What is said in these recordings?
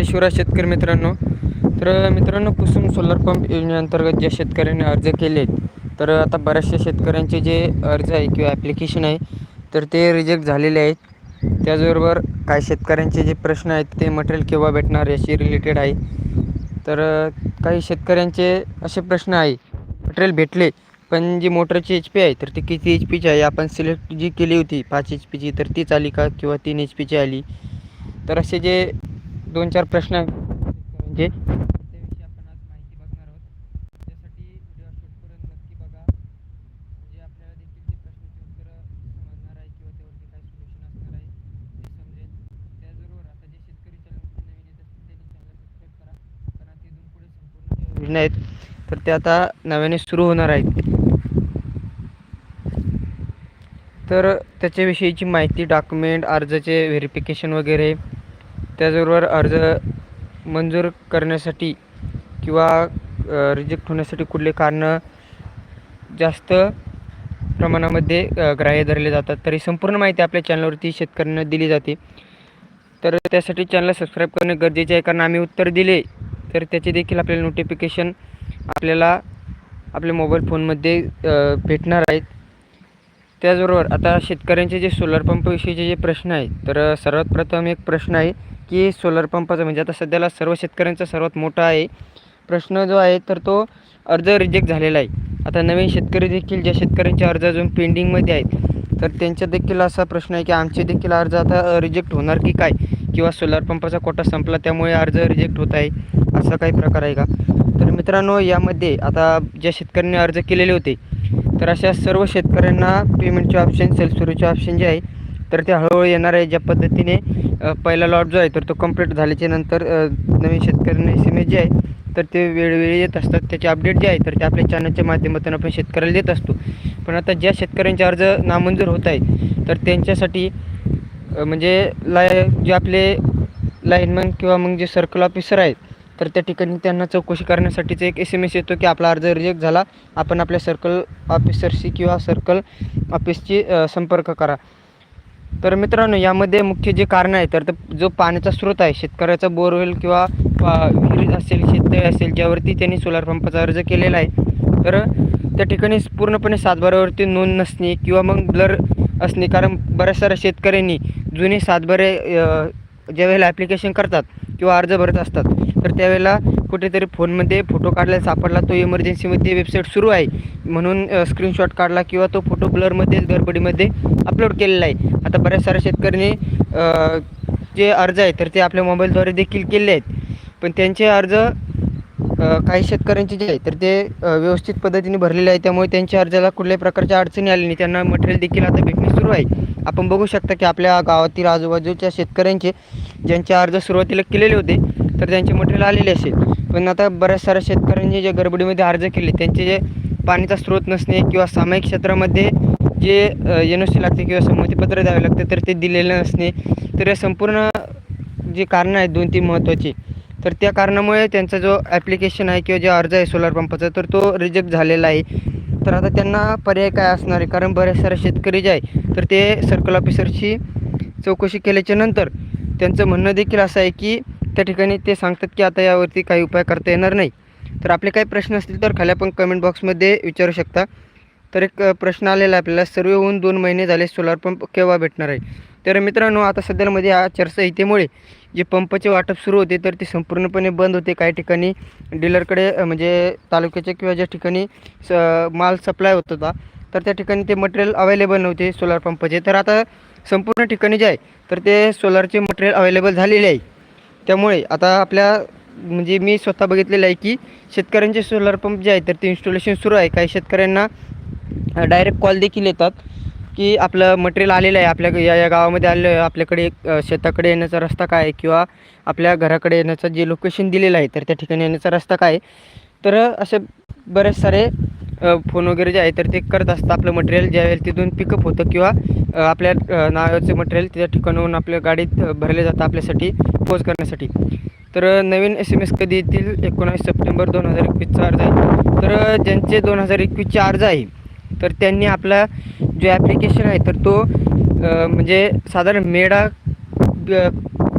जय शिवराज शेतकरी मित्रांनो. तर मित्रांनो कुसुम सोलर पंप योजनेअंतर्गत ज्या शेतकऱ्यांनी अर्ज केले तर आता बऱ्याचशा शेतकऱ्यांचे जे अर्ज आहे किंवा ॲप्लिकेशन आहे तर ते रिजेक्ट झालेले आहेत. त्याचबरोबर काही शेतकऱ्यांचे जे प्रश्न आहेत ते मटेरियल केव्हा भेटणार याशी रिलेटेड आहे. तर काही शेतकऱ्यांचे असे प्रश्न आहे मटेरियल भेटले पण जी मोटरची एच पी आहे तर ती किती एच पीची आहे? आपण सिलेक्ट जी केली होती पाच एच पीची तर तीच आली का? किंवा तीन एच पीची आली? तर असे जे दोन चार प्रश्न आहेत म्हणजे त्याविषयी आपण आज माहिती बघणार आहोत. त्यासाठी व्हिडिओ शेवटपर्यंत नक्की बघा. म्हणजे आपल्याला देखील ते प्रश्नाची उत्तरं समजणार आहे किंवा त्यावरती काय सोल्युशन असणार आहे ते समजेल. त्याचबरोबर आता जे शेतकरी नवीन येत असतील त्यांनी चॅनल सबस्क्राईब करा. कारण पुढे संपूर्ण ज्या योजना आहेत तर त्या आता नव्याने सुरू होणार आहेत. तर त्याच्याविषयीची माहिती डॉक्युमेंट अर्जाचे व्हेरिफिकेशन वगैरे त्याचबरोबर अर्ज मंजूर करण्यासाठी किंवा रिजेक्ट होण्यासाठी कुठले कारणं जास्त प्रमाणामध्ये ग्राह्य धरले जातात तरी संपूर्ण माहिती आपल्या चॅनलवरती शेतकऱ्यांना दिली जाते. तर त्यासाठी चॅनलला सबस्क्राईब करणे गरजेचे आहे कारण आम्ही उत्तर दिले तर त्याचे देखील आपल्याला नोटिफिकेशन आपल्याला आपल्या मोबाईल फोनमध्ये भेटणार आहेत. त्याचबरोबर आता शेतकऱ्यांचे जे सोलर पंपविषयीचे जे प्रश्न आहेत तर सर्वात प्रथम एक प्रश्न आहे की सोलर पंपाचा म्हणजे आता सध्याला सर्व शेतकऱ्यांचा सर्वात मोठा आहे. प्रश्न जो आहे तर तो अर्ज रिजेक्ट झालेला आहे. आता नवीन शेतकरी देखील ज्या शेतकऱ्यांचे अर्ज अजून पेंडिंगमध्ये आहेत तर त्यांचा देखील असा प्रश्न आहे की आमचे देखील अर्ज आता रिजेक्ट होणार की काय? किंवा सोलर पंपाचा कोटा संपला त्यामुळे अर्ज रिजेक्ट होत आहे असा काही प्रकार आहे का? तर मित्रांनो यामध्ये आता ज्या शेतकऱ्यांनी अर्ज केलेले होते तर अशा सर्व शेतकऱ्यांना पेमेंटचे ऑप्शन सेल्फ सुरूचे ऑप्शन जे आहे तर ते हळूहळू येणार आहे ज्या पद्धतीने पहिला लॉट जो आहे तर तो कंप्लीट झाल्याच्यानंतर नवीन शेतकऱ्यांना एस एम एस जे आहे तर ते वेळोवेळी येत असतात. त्याचे अपडेट जे आहे तर ते आपल्या चॅनलच्या माध्यमातून आपण शेतकऱ्याला देत असतो. पण आता ज्या शेतकऱ्यांचे अर्ज नामंजूर होत आहे तर त्यांच्यासाठी म्हणजे लाय जे आपले लाईनमॅन किंवा मग जे सर्कल ऑफिसर आहेत तर त्या ठिकाणी त्यांना चौकशी करण्यासाठीच एक एस एम एस येतो की आपला अर्ज रिजेक्ट झाला आपण आपल्या सर्कल ऑफिसरशी किंवा सर्कल ऑफिसशी संपर्क करा. तर मित्रांनो यामध्ये मुख्य जे कारण आहे तर जो पाण्याचा स्रोत आहे शेतकऱ्याचा बोरवेल किंवा विहीर असेल शेततळे असेल ज्यावरती त्यांनी सोलार पंपाचा अर्ज केलेला आहे तर त्या ठिकाणी पूर्णपणे सातबाऱ्यावरती नोंद नसणे किंवा मग ब्लर असणे कारण बऱ्याच साऱ्या शेतकऱ्यांनी जुने सातबारे ज्या ज्यावेळेला ॲप्लिकेशन करतात किंवा अर्ज भरत असतात. तर त्यावेळेला कुठेतरी फोनमध्ये फोटो काढला सापडला तो इमर्जन्सीमध्ये वेबसाईट सुरू आहे. म्हणून स्क्रीनशॉट काढला किंवा तो फोटो ब्लरमध्ये गडबडीमध्ये अपलोड केलेला आहे. आता बऱ्याच साऱ्या शेतकऱ्यांनी जे अर्ज आहे तर ते आपल्या मोबाईलद्वारे देखील केले आहेत. पण त्यांचे अर्ज काही शेतकऱ्यांचे जे आहे तर ते व्यवस्थित पद्धतीने भरलेले आहे त्यामुळे त्यांच्या अर्जाला कुठल्याही प्रकारच्या अडचणी आली नाही. त्यांना मटेरियल देखील आता भेटणे सुरू आहे. आपण बघू शकता की आपल्या गावातील आजूबाजूच्या शेतकऱ्यांचे ज्यांचे अर्ज सुरुवातीला केलेले होते तर त्यांचे मटेरियल आलेले असेल. पण आता बऱ्याच साऱ्या शेतकऱ्यांनी जे गडबडीमध्ये अर्ज केले त्यांचे जे पाण्याचा स्रोत नसणे किंवा सामायिक क्षेत्रामध्ये जे एन ओ सी लागते किंवा संमतीपत्र द्यावे लागते तर ते दिलेलं नसणे. तर या संपूर्ण जे कारणं आहेत दोन तीन महत्त्वाची. तर त्या कारणामुळे त्यांचा जो ॲप्लिकेशन आहे किंवा जो अर्ज आहे सोलार पंपाचा तर तो रिजेक्ट झालेला आहे. तर आता त्यांना पर्याय काय असणार आहे? कारण बऱ्याच सारे शेतकरी जे आहे तर ते सर्कल ऑफिसरची चौकशी केल्याच्यानंतर त्यांचं म्हणणं देखील असं आहे की त्या ठिकाणी ते सांगतात की आता यावरती काही उपाय करता येणार नाही. तर आपले काही प्रश्न असतील तर खाली आपण कमेंट बॉक्समध्ये विचारू शकता. तर एक प्रश्न आलेला आहे आपल्याला. सर्व होऊन दोन महिने झाले सोलार पंप केव्हा भेटणार आहे? तर मित्रांनो आता सध्यामध्ये या चर्चाहितेमुळे जे पंपचे वाटप सुरू होते तर ते संपूर्णपणे बंद होते. काही ठिकाणी डीलरकडे म्हणजे तालुक्याच्या किंवा ज्या ठिकाणी स माल सप्लाय होत होता तर त्या ठिकाणी ते मटेरियल अवेलेबल नव्हते सोलार पंपचे तर आता संपूर्ण ठिकाणी जे आहे तर ते सोलारचे मटेरियल अवेलेबल झालेले आहे. त्यामुळे आता आपल्या म्हणजे मी स्वतः बघितलेलं आहे की शेतकऱ्यांचे सोलार पंप जे आहे तर ते इन्स्टॉलेशन सुरू आहे. काही शेतकऱ्यांना डायरेक्ट कॉल देखील येतात की आपलं मटेरियल आलेलं आहे. आपल्या या या गावामध्ये आलेलं आहे. आपल्याकडे शेताकडे येण्याचा रस्ता काय आहे किंवा आपल्या घराकडे येण्याचं जे लोकेशन दिलेलं आहे तर त्या ठिकाणी येण्याचा रस्ता काय आहे? तर असे बरेच सारे फोन वगैरे जे आहे तर ते करत असतं आपलं मटेरियल ज्यावेळेला तिथून पिकअप होतं किंवा आपल्या नावाचे नावाचं मटेरियल त्या ठिकाणाहून आपल्या गाडीत भरले जातं आपल्यासाठी पोच करण्यासाठी. तर नवीन एस एम एस कधी येतील? एकोणावीस सप्टेंबर दोन हजार एकवीसचा अर्ज आहे. तर ज्यांचे दोन हजार एकवीसचे अर्ज आहे तर त्यांनी आपला जो ॲप्लिकेशन आहे तर तो म्हणजे साधारण मेडा ब-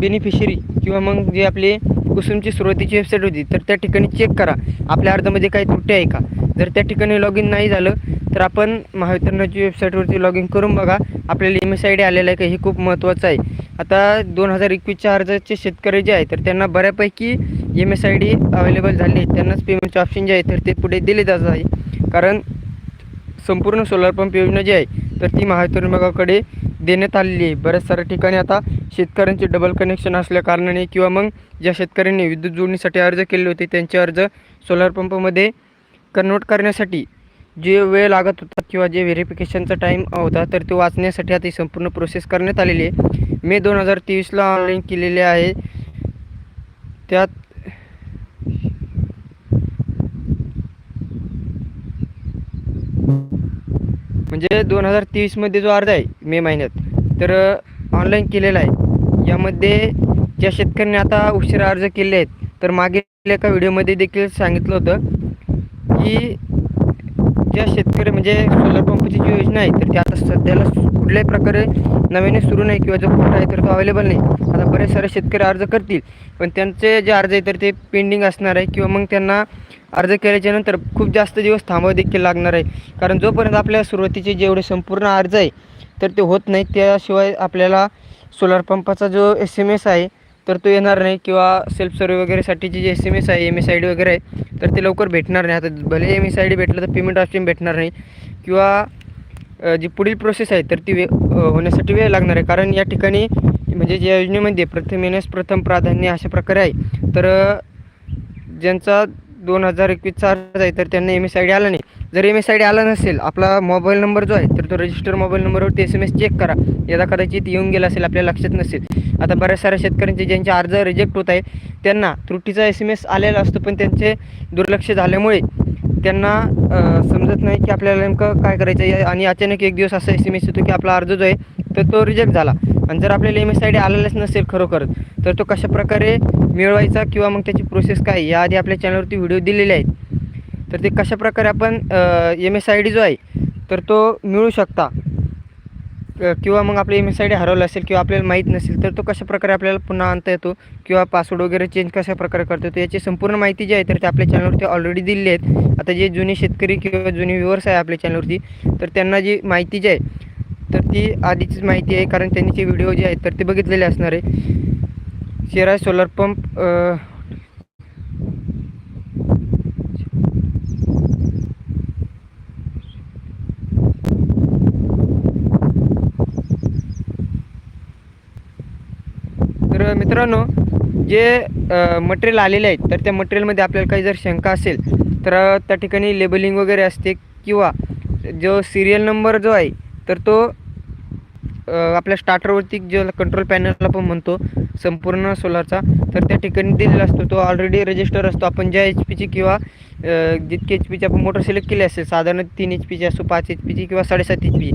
बेनिफिशरी किंवा मग जे आपली कुसुमची सुरुवातीची वेबसाईट होती तर त्या ठिकाणी चेक करा. आपल्या अर्जामध्ये काही त्रुटी आहे का? जर त्या ठिकाणी लॉग इन नाही झालं तर आपण महावितरणाची वेबसाईटवरती लॉग इन करून बघा. आपल्याला एम एस आय डी आलेला आहे का हे खूप महत्त्वाचं आहे. आता दोन हजार एकवीसच्या अर्जाचे शेतकरी जे आहे तर त्यांना बऱ्यापैकी M S I D available झाली आहे. त्यांनाच पेमेंटचे ऑप्शन जे आहे तर ते पुढे दिले जात आहे. कारण संपूर्ण सोलार पंप योजना जी आहे तर ती महावितरण विभागाकडे देण्यात आलेली आहे. बऱ्याच साऱ्या ठिकाणी आता शेतकऱ्यांचे डबल कनेक्शन असल्या कारणाने किंवा मग ज्या शेतकऱ्यांनी विद्युत जोडणीसाठी अर्ज केले होते त्यांचे अर्ज सोलार पंपमध्ये कन्वर्ट करण्यासाठी जे वेळ लागत होता किंवा जे व्हेरिफिकेशनचा टाईम होता तर तो वाचण्यासाठी आता ही संपूर्ण प्रोसेस करण्यात आलेली आहे. मे दोन हजार तेवीसला ऑनलाईन केलेले आहे. त्यात म्हणजे दोन हजार तेवीसमध्ये जो अर्ज आहे मे महिन्यात तर ऑनलाईन केलेला आहे. यामध्ये ज्या शेतकऱ्यांनी आता उशिरा अर्ज केले आहेत तर मागील एका व्हिडिओमध्ये देखील सांगितलं होतं की ज्या शेतकरी म्हणजे सोलर पंपची जी योजना आहे तर ती आता सध्याला कुठल्याही प्रकारे नव्याने सुरू नाही किंवा जो कोटा आहे तर तो अवेलेबल नाही. आता बरेच सारे शेतकरी अर्ज करतील पण त्यांचे जे अर्ज आहे तर ते पेंडिंग असणार आहे किंवा मग त्यांना अर्ज केल्याच्यानंतर खूप जास्त दिवस थांबावं देखील लागणार आहे. कारण जोपर्यंत आपल्या सुरुवातीचे जेवढे संपूर्ण अर्ज आहे तर ते होत नाही. त्याशिवाय आपल्याला सोलर पंपाचा जो एस एम एस आहे तर तो येणार नाही किंवा सेल्फ सर्वे वगैरेसाठीची जी एस एम एस आहे एम एस आय डी वगैरे आहे तर ते लवकर भेटणार नाही. आता भले एम एस आय डी भेटलं तर पेमेंट ऑप्शन भेटणार नाही. किंवा जी पुढील प्रोसेस आहे तर ती वे होण्यासाठी वेळ लागणार आहे. कारण या ठिकाणी म्हणजे ज्या योजनेमध्ये प्रथम येण्यास प्रथम प्राधान्य अशा प्रकारे आहे. तर ज्यांचा दोन हजार एकवीसचा अर्ज आहे तर त्यांना एम एस आय डी आला नाही. जर एम एस आय डी आला नसेल आपला मोबाईल नंबर जो आहे तर तो रजिस्टर मोबाईल नंबरवरती एस एम एस चेक करा. यदा कदाचित येऊन गेला असेल आपल्या लक्षात नसेल. आता बऱ्याच साऱ्या शेतकऱ्यांचे ज्यांचे अर्ज रिजेक्ट होत आहे त्यांना त्रुटीचा एस एम एस आलेला असतो पण त्यांचे दुर्लक्ष झाल्यामुळे त्यांना समजत नाही की आपल्याला नेमकं काय करायचं आहे. आणि अचानक एक दिवस असा एस एम एस येतो की आपला अर्ज जो आहे तर तो रिजेक्ट झाला. आणि जर आपल्याला एम एस आय डी आलेलाच नसेल खरोखर तर तो कशाप्रकारे मिळवायचा किंवा मग त्याची प्रोसेस काय याआधी आपल्या चॅनलवरती व्हिडिओ दिलेले आहेत. तर ते कशाप्रकारे आपण एम एस आय डी जो आहे तर तो मिळू शकता. किंवा मग आपलं एम एस आय डी हरवलं असेल किंवा आपल्याला माहीत नसेल तर तो कशाप्रकारे आपल्याला पुन्हा आणता येतो? किंवा पासवर्ड वगैरे चेंज कशाप्रकारे करतो करता येतो? याची संपूर्ण माहिती जी आहे तर ते आपल्या चॅनलवरती ऑलरेडी दिलेली आहेत. आता जे जुने शेतकरी किंवा जुने व्ह्युअर्स आहे आपल्या चॅनलवरती तर त्यांना जी माहिती जी आहे तर ती आधीचीच माहिती आहे कारण त्यांनी जे व्हिडिओ जे आहेत तर ते बघितलेले असणार आहे. शेरा सोलर पंप तर मित्रांनो जे मटेरियल आलेले आहेत तर त्या मटेरियलमध्ये आपल्याला काही जर शंका असेल तर त्या ठिकाणी लेबलिंग वगैरे असते किंवा जो सिरियल नंबर जो आहे तर तो आपल्या स्टार्टरवरती जो कंट्रोल पॅनल आपण म्हणतो संपूर्ण सोलारचा तर त्या ठिकाणी दिलेला असतो तो ऑलरेडी रजिस्टर असतो. आपण ज्या एच पीची किंवा जितकी एच पीची आपण मोटर सिलेक्ट केली असेल साधारण तीन एच पीची असो पाच एच पीची किंवा साडेसात एच पी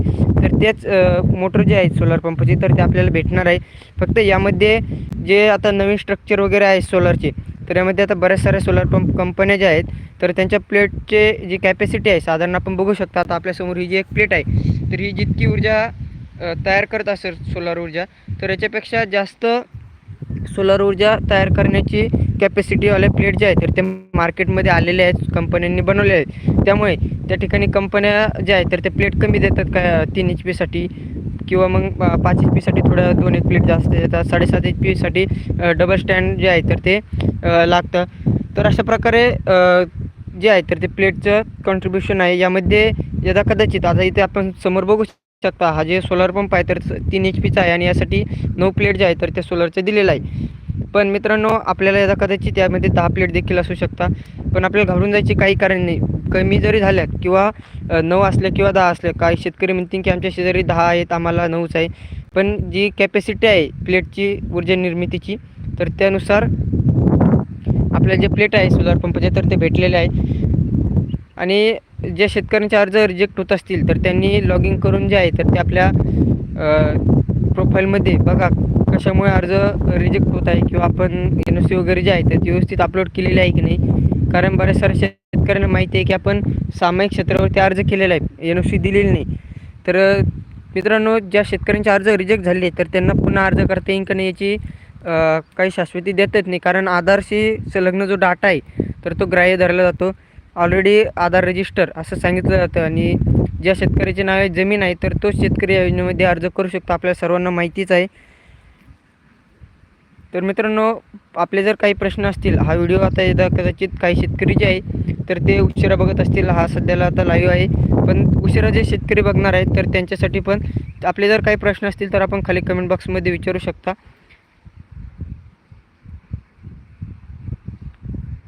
तर तेच मोटर जे आहेत सोलार पंपाची तर ते आपल्याला भेटणार आहे. फक्त यामध्ये जे आता नवीन स्ट्रक्चर वगैरे आहे सोलारचे तर यामध्ये आता बऱ्याच साऱ्या सोलार पंप कंपन्या ज्या आहेत तर त्यांच्या प्लेटचे जी कॅपॅसिटी आहे साधारण आपण बघू शकता आता आपल्यासमोर ही जी एक प्लेट आहे तर ही जितकी ऊर्जा तयार करत असेल सोलार ऊर्जा तर याच्यापेक्षा जास्त सोलार ऊर्जा तयार करण्याची कॅपॅसिटीवाले प्लेट जे आहेत तर ते मार्केटमध्ये आलेले आहेत कंपन्यांनी बनवले आहेत. त्यामुळे त्या ठिकाणी कंपन्या ज्या आहेत तर ते प्लेट कमी देतात का तीन एच पीसाठी किंवा मग पाच एच पीसाठी थोडं दोन एक प्लेट जास्त देतात. साडेसात एच पीसाठी डबल स्टँड जे आहे तर ते लागतं. तर अशा प्रकारे जे आहे तर ते प्लेटचं कॉन्ट्रीब्युशन आहे. यामध्ये यदा कदाचित आता इथे आपण समोर बघू शकता. हा जे सोलर पंप आहे तर तीन एच पीचा आहे आणि यासाठी नऊ प्लेट जे आहे तर त्या सोलरचं दिलेलं आहे. पण मित्रांनो आपल्याला याचा कदाचित यामध्ये दहा प्लेट देखील असू शकता. पण आपल्याला घाबरून जायची काही कारण नाही. कमी जरी झाल्यात किंवा नऊ असल्या किंवा दहा असल्या काही शेतकरी म्हणतील की आमच्या शेजारी दहा आहेत आम्हाला नऊच आहे. पण जी कॅपॅसिटी आहे प्लेटची ऊर्जा निर्मितीची तर त्यानुसार आपल्याला जे प्लेट आहे सोलार पंपचे तर ते भेटलेले आहे. आणि ज्या शेतकऱ्यांचे अर्ज रिजेक्ट होत असतील तर त्यांनी लॉग इन करून जे आहे तर ते आपल्या प्रोफाईलमध्ये बघा कशामुळे अर्ज रिजेक्ट होत आहे किंवा आपण एन ओ सी वगैरे जे आहे तर व्यवस्थित अपलोड केलेले आहे की नाही. कारण बऱ्याच साऱ्या शेतकऱ्यांना माहिती आहे की आपण सामायिक क्षेत्रावरती अर्ज केलेला आहे एन ओ सी दिलेली नाही. तर मित्रांनो ज्या शेतकऱ्यांचे अर्ज रिजेक्ट झाले तर त्यांना पुन्हा अर्ज करता येईल का नाही याची काही शाश्वती देतच नाही. कारण आधारशी संलग्न जो डाटा आहे तर तो ग्राह्य धरला जातो. ऑलरेडी आधार रजिस्टर असं सांगितलं जातं. आणि ज्या शेतकऱ्याचे नावे जमीन आहे तर तोच शेतकरी या योजनेमध्ये अर्ज करू शकतो. आपल्या सर्वांना माहितीच आहे. तर मित्रांनो आपले जर काही प्रश्न असतील हा व्हिडिओ आता एकदा कदाचित काही शेतकरी जे आहे तर ते उशिरा बघत असतील. हा सध्याला आता लाईव्ह आहे. पण उशिरा जे शेतकरी बघणार आहेत तर त्यांच्यासाठी पण आपले जर काही प्रश्न असतील तर आपण खाली कमेंट बॉक्समध्ये विचारू शकता.